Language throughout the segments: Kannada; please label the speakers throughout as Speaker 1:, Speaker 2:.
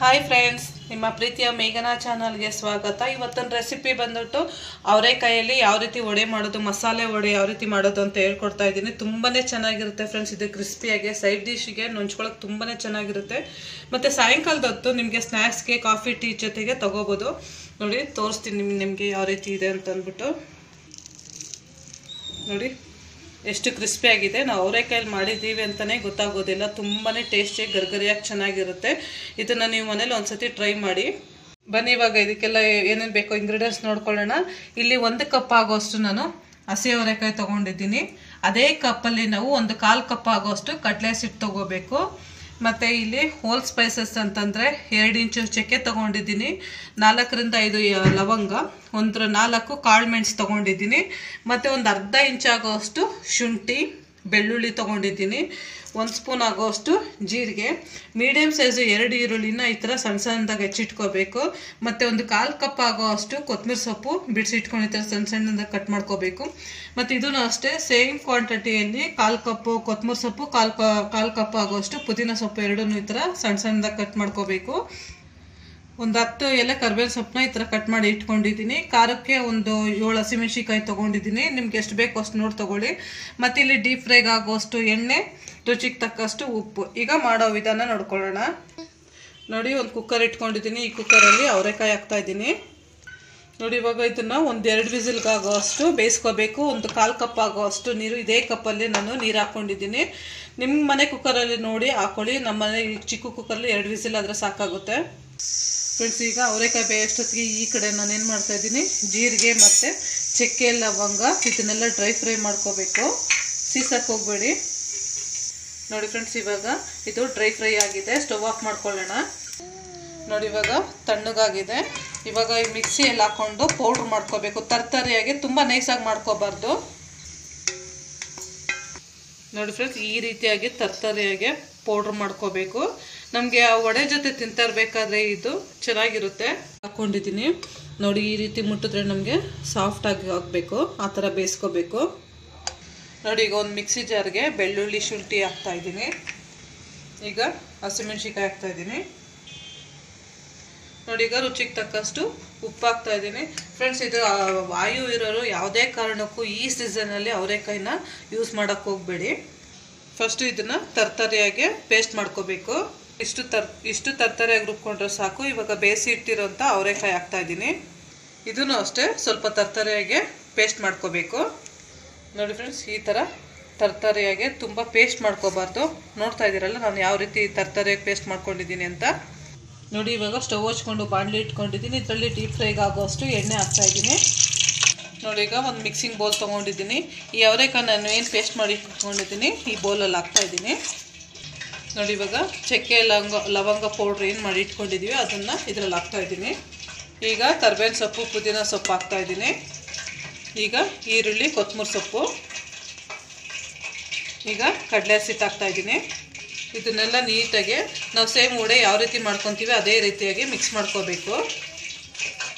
Speaker 1: ಹಾಯ್ ಫ್ರೆಂಡ್ಸ್ ನಿಮ್ಮ ಪ್ರೀತಿಯ ಮೇಘನಾ ಚಾನಲ್ಗೆ ಸ್ವಾಗತ. ಇವತ್ತಿನ ರೆಸಿಪಿ ಬಂದ್ಬಿಟ್ಟು ಅವರೆಕಾಯಲ್ಲಿ ಯಾವ ರೀತಿ ವಡೆ ಮಾಡೋದು, ಮಸಾಲೆ ವಡೆ ಯಾವ ರೀತಿ ಮಾಡೋದು ಅಂತ ಹೇಳ್ಕೊಡ್ತಾ ಇದ್ದೀನಿ. ತುಂಬಾ ಚೆನ್ನಾಗಿರುತ್ತೆ ಫ್ರೆಂಡ್ಸ್ ಇದು ಕ್ರಿಸ್ಪಿಯಾಗಿ ಸೈಡ್ ಡಿಶ್ಗೆ ನೊಂಚ್ಕೊಳಕ್ಕೆ ತುಂಬಾ ಚೆನ್ನಾಗಿರುತ್ತೆ. ಮತ್ತು ಸಾಯಂಕಾಲದ ಹೊತ್ತು ನಿಮಗೆ ಸ್ನ್ಯಾಕ್ಸ್ಗೆ ಕಾಫಿ ಟೀ ಜೊತೆಗೆ ತೊಗೋಬೋದು. ನೋಡಿ, ತೋರಿಸ್ತೀನಿ ನಿಮಗೆ ಯಾವ ರೀತಿ ಇದೆ ಅಂತ ಅಂದ್ಬಿಟ್ಟು ನೋಡಿ. ಎಷ್ಟು ಕ್ರಿಸ್ಪಿಯಾಗಿದೆ ನಾವು ಅವರೆಕಾಯಲ್ಲಿ ಮಾಡಿದ್ದೀವಿ ಅಂತಲೇ ಗೊತ್ತಾಗೋದಿಲ್ಲ. ತುಂಬಾ ಟೇಸ್ಟಿಯಾಗಿ ಗರ್ಗರಿಯಾಗಿ ಚೆನ್ನಾಗಿರುತ್ತೆ. ಇದನ್ನು ನೀವು ಮನೇಲಿ ಒಂದ್ಸತಿ ಟ್ರೈ ಮಾಡಿ. ಬನ್ನಿ ಇವಾಗ ಇದಕ್ಕೆಲ್ಲ ಏನೇನು ಬೇಕೋ ಇಂಗ್ರೀಡಿಯೆಂಟ್ಸ್ ನೋಡ್ಕೊಳ್ಳೋಣ. ಇಲ್ಲಿ ಒಂದು ಕಪ್ ಆಗೋಷ್ಟು ನಾನು ಹಸಿ ಅವರೆಕಾಯಿ ತೊಗೊಂಡಿದ್ದೀನಿ. ಅದೇ ಕಪ್ಪಲ್ಲಿ ನಾವು ಒಂದು ಕಾಲು ಕಪ್ ಆಗೋಷ್ಟು ಕಡಲೆ ಸಿಟ್ಟು ತೊಗೋಬೇಕು. ಮತ್ತು ಇಲ್ಲಿ ಹೋಲ್ ಸ್ಪೈಸಸ್ ಅಂತಂದರೆ ಎರಡು ಇಂಚು ಚಕ್ಕೆ ತೊಗೊಂಡಿದ್ದೀನಿ. ನಾಲ್ಕರಿಂದ ಐದು ಲವಂಗ ಒಂದು ನಾಲ್ಕು ಕಾಳು ಮೆಣಸು ತೊಗೊಂಡಿದ್ದೀನಿ. ಮತ್ತು ಒಂದು ಅರ್ಧ ಇಂಚಾಗೋವಷ್ಟು ಶುಂಠಿ ಬೆಳ್ಳುಳ್ಳಿ ತೊಗೊಂಡಿದ್ದೀನಿ. ಒಂದು ಸ್ಪೂನ್ ಆಗೋಷ್ಟು ಜೀರಿಗೆ. ಮೀಡಿಯಮ್ ಸೈಜು ಎರಡು ಈರುಳ್ಳಿನ ಈ ಥರ ಸಣ್ಣ ಸಣ್ಣದಾಗಿ ಹೆಚ್ಚಿಟ್ಕೋಬೇಕು. ಮತ್ತು ಒಂದು ಕಾಲು ಕಪ್ ಆಗೋಷ್ಟು ಕೊತ್ತಂಬರಿ ಸೊಪ್ಪು ಬಿಡಿಸಿಟ್ಕೊಂಡು ಈ ಥರ ಸಣ್ಣ ಸಣ್ಣದಾಗಿ ಕಟ್ ಮಾಡ್ಕೋಬೇಕು. ಮತ್ತು ಇದೂ ಅಷ್ಟೇ ಸೇಮ್ ಕ್ವಾಂಟಿಟಿಯಲ್ಲಿ ಕಾಲು ಕಪ್ಪು ಕೊತ್ತಂಬರಿ ಸೊಪ್ಪು, ಕಾಲು ಕಾಲು ಕಪ್ ಆಗೋಷ್ಟು ಪುದೀನ ಸೊಪ್ಪು ಎರಡೂ ಈ ಥರ ಸಣ್ಣ ಸಣ್ಣದಾಗಿ ಕಟ್ ಮಾಡ್ಕೋಬೇಕು. ಒಂದು ಹತ್ತು ಎಲೆ ಕರ್ಬೇವಿನ ಸೊಪ್ಪನ್ನ ಈ ಥರ ಕಟ್ ಮಾಡಿ ಇಟ್ಕೊಂಡಿದ್ದೀನಿ. ಖಾರಕ್ಕೆ ಒಂದು ಏಳು ಹಸಿಮೆಣ್ಸಿಕಾಯಿ ತೊಗೊಂಡಿದ್ದೀನಿ. ನಿಮ್ಗೆ ಎಷ್ಟು ಬೇಕೋ ಅಷ್ಟು ನೋಡಿ ತೊಗೊಳ್ಳಿ. ಮತ್ತು ಇಲ್ಲಿ ಡೀಪ್ ಫ್ರೈಗೆ ಆಗೋಷ್ಟು ಎಣ್ಣೆ, ರುಚಿಗೆ ತಕ್ಕಷ್ಟು ಉಪ್ಪು. ಈಗ ಮಾಡೋ ವಿಧಾನ ನೋಡ್ಕೊಳ್ಳೋಣ. ನೋಡಿ, ಒಂದು ಕುಕ್ಕರ್ ಇಟ್ಕೊಂಡಿದ್ದೀನಿ. ಈ ಕುಕ್ಕರಲ್ಲಿ ಅವರೆಕಾಯಿ ಹಾಕ್ತಾಯಿದ್ದೀನಿ ನೋಡಿ, ಇವಾಗ ಇದನ್ನು ಒಂದು ಎರಡು ವಿಸಿಲ್ಗಾಗೋ ಅಷ್ಟು ಬೇಯಿಸ್ಕೋಬೇಕು. ಒಂದು ಕಾಲು ಕಪ್ ಆಗೋ ಅಷ್ಟು ನೀರು. ಇದೇ ಕಪ್ಪಲ್ಲಿ ನಾನು ನೀರು ಹಾಕ್ಕೊಂಡಿದ್ದೀನಿ ನಿಮ್ಮ ಮನೆ ಕುಕ್ಕರಲ್ಲಿ ನೋಡಿ ಹಾಕ್ಕೊಳ್ಳಿ ನಮ್ಮ ಮನೆ ಚಿಕ್ಕ ಕುಕ್ಕರಲ್ಲಿ ಎರಡು ವಿಸಿಲ್ ಆದರೆ ಸಾಕಾಗುತ್ತೆ. ಫ್ರೆಂಡ್ಸ್, ಈಗ ಅವರೆಕಾಯಿ ಬೇಯಷ್ಟೊತ್ತಿಗೆ ಈ ಕಡೆ ನಾನು ಏನು ಮಾಡ್ತಾ ಇದ್ದೀನಿ? ಜೀರಿಗೆ ಮತ್ತು ಚಕ್ಕೆ, ಲವಂಗ, ಇದನ್ನೆಲ್ಲ ಡ್ರೈ ಫ್ರೈ ಮಾಡ್ಕೋಬೇಕು. ಸೀಸಕ್ಕೆ ಹೋಗ್ಬೇಡಿ. ನೋಡಿ ಫ್ರೆಂಡ್ಸ್, ಇವಾಗ ಇದು ಡ್ರೈ ಫ್ರೈ ಆಗಿದೆ. ಸ್ಟವ್ ಆಫ್ ಮಾಡ್ಕೊಳ್ಳೋಣ. ನೋಡಿ ಇವಾಗ ತಣ್ಣಗಾಗಿದೆ. ಇವಾಗ ಈ ಮಿಕ್ಸಿಯಲ್ಲಿ ಹಾಕ್ಕೊಂಡು ಪೌಡ್ರ್ ಮಾಡ್ಕೋಬೇಕು. ತರ್ತರಿಯಾಗಿ ತುಂಬ ನೈಸಾಗಿ ಮಾಡ್ಕೋಬಾರ್ದು. ನೋಡಿ ಫ್ರೆಂಡ್ಸ್, ಈ ರೀತಿಯಾಗಿ ತರ್ತರಿಯಾಗಿ ಪೌಡ್ರ್ ಮಾಡ್ಕೋಬೇಕು. ನಮಗೆ ಆ ವಡೆ ಜೊತೆ ತಿಂತಾ ಇರಬೇಕಾದ್ರೆ ಇದು ಚೆನ್ನಾಗಿರುತ್ತೆ. ಹಾಕ್ಕೊಂಡಿದ್ದೀನಿ ನೋಡಿ, ಈ ರೀತಿ ಮುಟ್ಟಿದ್ರೆ ನಮಗೆ ಸಾಫ್ಟಾಗಿ ಹಾಕ್ಬೇಕು ಆ ಥರ ಬೇಯಿಸ್ಕೋಬೇಕು. ನೋಡಿ, ಈಗ ಒಂದು ಮಿಕ್ಸಿ ಜಾರ್ಗೆ ಬೆಳ್ಳುಳ್ಳಿ ಶುಂಠಿ ಹಾಕ್ತಾ ಇದ್ದೀನಿ. ಈಗ ಹಸಿಮೆಣ್ಸಿಕಾಯಿ ಹಾಕ್ತಾ ಇದ್ದೀನಿ. ನೋಡಿ, ಈಗ ರುಚಿಗೆ ತಕ್ಕಷ್ಟು ಉಪ್ಪು ಹಾಕ್ತಾ ಇದ್ದೀನಿ. ಫ್ರೆಂಡ್ಸ್ ಇದು ವಾಯು ಇರೋರು ಯಾವುದೇ ಕಾರಣಕ್ಕೂ ಈ ಸೀಸನಲ್ಲಿ ಅವರೆಕಾಯಿನ ಯೂಸ್ ಮಾಡೋಕ್ಕೆ ಹೋಗಬೇಡಿ. ಫಸ್ಟು ಇದನ್ನು ತರ್ತರಿಯಾಗಿ ಪೇಸ್ಟ್ ಮಾಡ್ಕೋಬೇಕು. ಇಷ್ಟು ತರ್, ಇಷ್ಟು ತರ್ತರಿಯಾಗಿ ರುಬ್ಕೊಂಡ್ರೆ ಸಾಕು. ಇವಾಗ ಬೇಯಿಸಿ ಇಟ್ಟಿರೋಂಥ ಅವರೆಕಾಯಿ ಹಾಕ್ತಾ ಇದ್ದೀನಿ. ಇದನ್ನು ಅಷ್ಟೇ ಸ್ವಲ್ಪ ತರ್ತರಿಯಾಗಿ ಪೇಸ್ಟ್ ಮಾಡ್ಕೋಬೇಕು. ನೋಡಿ ಫ್ರೆಂಡ್ಸ್ ಈ ಥರ ತರ್ತರಿಯಾಗಿ ತುಂಬ ಪೇಸ್ಟ್ ಮಾಡ್ಕೋಬಾರ್ದು. ನೋಡ್ತಾ ಇದ್ದೀರಲ್ಲ, ನಾನು ಯಾವ ರೀತಿ ತರ್ತರಿಯಾಗಿ ಪೇಸ್ಟ್ ಮಾಡ್ಕೊಂಡಿದ್ದೀನಿ ಅಂತ. ನೋಡಿ, ಇವಾಗ ಸ್ಟವ್ ಹಚ್ಕೊಂಡು ಬಾಣಲಿ ಇಟ್ಕೊಂಡಿದ್ದೀನಿ. ಇದರಲ್ಲಿ ಡೀಪ್ ಫ್ರೈಗೆ ಆಗೋಷ್ಟು ಎಣ್ಣೆ ಹಾಕ್ತಾ ಇದ್ದೀನಿ. ನೋಡಿ, ಈಗ ಒಂದು ಮಿಕ್ಸಿಂಗ್ ಬೌಲ್ ತೊಗೊಂಡಿದ್ದೀನಿ. ಈ ಅವರೇಕಾಯಿ ನಾನು ಏನು ಪೇಸ್ಟ್ ಮಾಡಿ ಇಟ್ಕೊಂಡಿದ್ದೀನಿ, ಈ ಬೌಲಲ್ಲಿ ಹಾಕ್ತಾ ಇದ್ದೀನಿ. ನೋಡಿ, ಇವಾಗ ಚಕ್ಕೆ, ಲವಂಗ ಲವಂಗ ಪೌಡ್ರ್ ಏನು ಮಾಡಿ ಇಟ್ಕೊಂಡಿದ್ದೀವಿ ಅದನ್ನು ಇದರಲ್ಲಿ ಹಾಕ್ತಾ ಇದ್ದೀನಿ. ಈಗ ಕರ್ಬೇವಿನ ಸೊಪ್ಪು, ಪುದೀನ ಸೊಪ್ಪು ಹಾಕ್ತಾ ಇದ್ದೀನಿ. ಈಗ ಈರುಳ್ಳಿ ಕೊತ್ತಂಬರಿ ಸೊಪ್ಪು. ಈಗ ಕಡಲೆ ಹಾಕ್ತಾ ಇದ್ದೀನಿ. ಇದನ್ನೆಲ್ಲ ನೀಟಾಗಿ ನಾವು ಸೇಮ್ ವಡೆ ಯಾವ ರೀತಿ ಮಾಡ್ಕೊತೀವಿ ಅದೇ ರೀತಿಯಾಗಿ ಮಿಕ್ಸ್ ಮಾಡ್ಕೋಬೇಕು.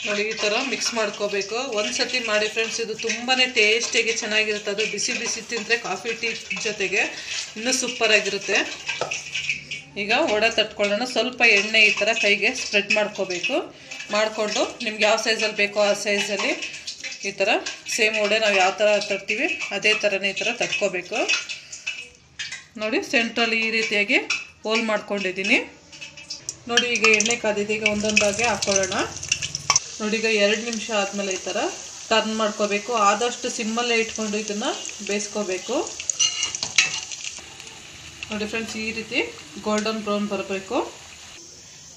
Speaker 1: ನೋಡಿ, ಈ ಥರ ಮಿಕ್ಸ್ ಮಾಡ್ಕೋಬೇಕು. ಒಂದು ಸತಿ ಮಾಡಿ ಫ್ರೆಂಡ್ಸ್ ಇದು ತುಂಬಾ ಟೇಸ್ಟಿಯಾಗಿ ಚೆನ್ನಾಗಿರುತ್ತೆ. ಅದು ಬಿಸಿ ಬಿಸಿ ತಿಂದರೆ ಕಾಫಿ ಟೀ ಜೊತೆಗೆ ಇನ್ನೂ ಸೂಪರಾಗಿರುತ್ತೆ ಈಗ ವಡೆ ತಟ್ಕೊಳ್ಳೋಣ. ಸ್ವಲ್ಪ ಎಣ್ಣೆ ಈ ಥರ ಕೈಗೆ ಸ್ಪ್ರೆಡ್ ಮಾಡ್ಕೋಬೇಕು. ಮಾಡಿಕೊಂಡು ನಿಮ್ಗೆ ಯಾವ ಸೈಜಲ್ಲಿ ಬೇಕೋ ಆ ಸೈಜಲ್ಲಿ ಈ ಥರ ಸೇಮ್ ವಡೆ ನಾವು ಯಾವ ಥರ ತಟ್ತೀವಿ ಅದೇ ಥರನೇ ಈ ಥರ ತಟ್ಕೋಬೇಕು. ನೋಡಿ ಸೆಂಟ್ರಲ್ಲಿ ಈ ರೀತಿಯಾಗಿ ಹೋಲ್ ಮಾಡ್ಕೊಂಡಿದ್ದೀನಿ. ನೋಡಿ, ಈಗ ಎಣ್ಣೆ ಕಾದಿದ್ದೀಗ ಒಂದೊಂದಾಗೆ ಹಾಕ್ಕೊಳ್ಳೋಣ ನೋಡಿ, ಈಗ ಎರಡು ನಿಮಿಷ ಆದಮೇಲೆ ಈ ಥರ ಟರ್ನ್ ಮಾಡ್ಕೋಬೇಕು. ಆದಷ್ಟು ಸಿಮ್ಮಲ್ಲೇ ಇಟ್ಕೊಂಡು ಇದನ್ನು ಬೇಯಿಸ್ಕೋಬೇಕು. ನೋಡಿ ಫ್ರೆಂಡ್ಸ್ ಈ ರೀತಿ ಗೋಲ್ಡನ್ ಬ್ರೌನ್ ಬರಬೇಕು.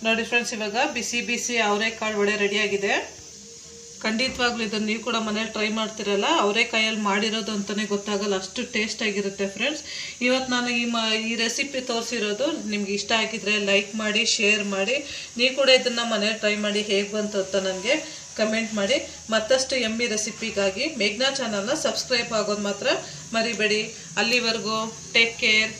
Speaker 1: ನೋಡಿ ಫ್ರೆಂಡ್ಸ್ ಇವಾಗ ಬಿಸಿ ಬಿಸಿ ಅವರೆಕಾಳು ವಡೆ ರೆಡಿಯಾಗಿದೆ ಖಂಡಿತವಾಗ್ಲೂ ಇದನ್ನು ನೀವು ಕೂಡ ಮನೇಲಿ ಟ್ರೈ ಮಾಡ್ತಿರಲ್ಲ ಅವರೆಕಾಯಲ್ಲಿ ಮಾಡಿರೋದು ಅಂತಲೇ ಗೊತ್ತಾಗಲ್ಲ. ಅಷ್ಟು ಟೇಸ್ಟ್ ಆಗಿರುತ್ತೆ ಫ್ರೆಂಡ್ಸ್ ಇವತ್ತು ನಾನು ಈ ಮ, ಈ ರೆಸಿಪಿ ತೋರಿಸಿರೋದು ನಿಮ್ಗೆ ಇಷ್ಟ ಆಗಿದ್ರೆ ಲೈಕ್ ಮಾಡಿ ಶೇರ್ ಮಾಡಿ. ನೀವು ಕೂಡ ಇದನ್ನು ಮನೇಲಿ ಟ್ರೈ ಮಾಡಿ ಹೇಗೆ ಬಂತು ಅಂತ ನನಗೆ ಕಮೆಂಟ್ ಮಾಡಿ. ಮತ್ತಷ್ಟು ಎಮ್ಮಿ ರೆಸಿಪಿಗಾಗಿ ಮೇಘ್ನಾ ಚಾನಲ್ನ ಸಬ್ಸ್ಕ್ರೈಬ್ ಆಗೋದು ಮಾತ್ರ ಮರಿಬೇಡಿ. ಅಲ್ಲಿವರೆಗೂ ಟೇಕ್ ಕೇರ್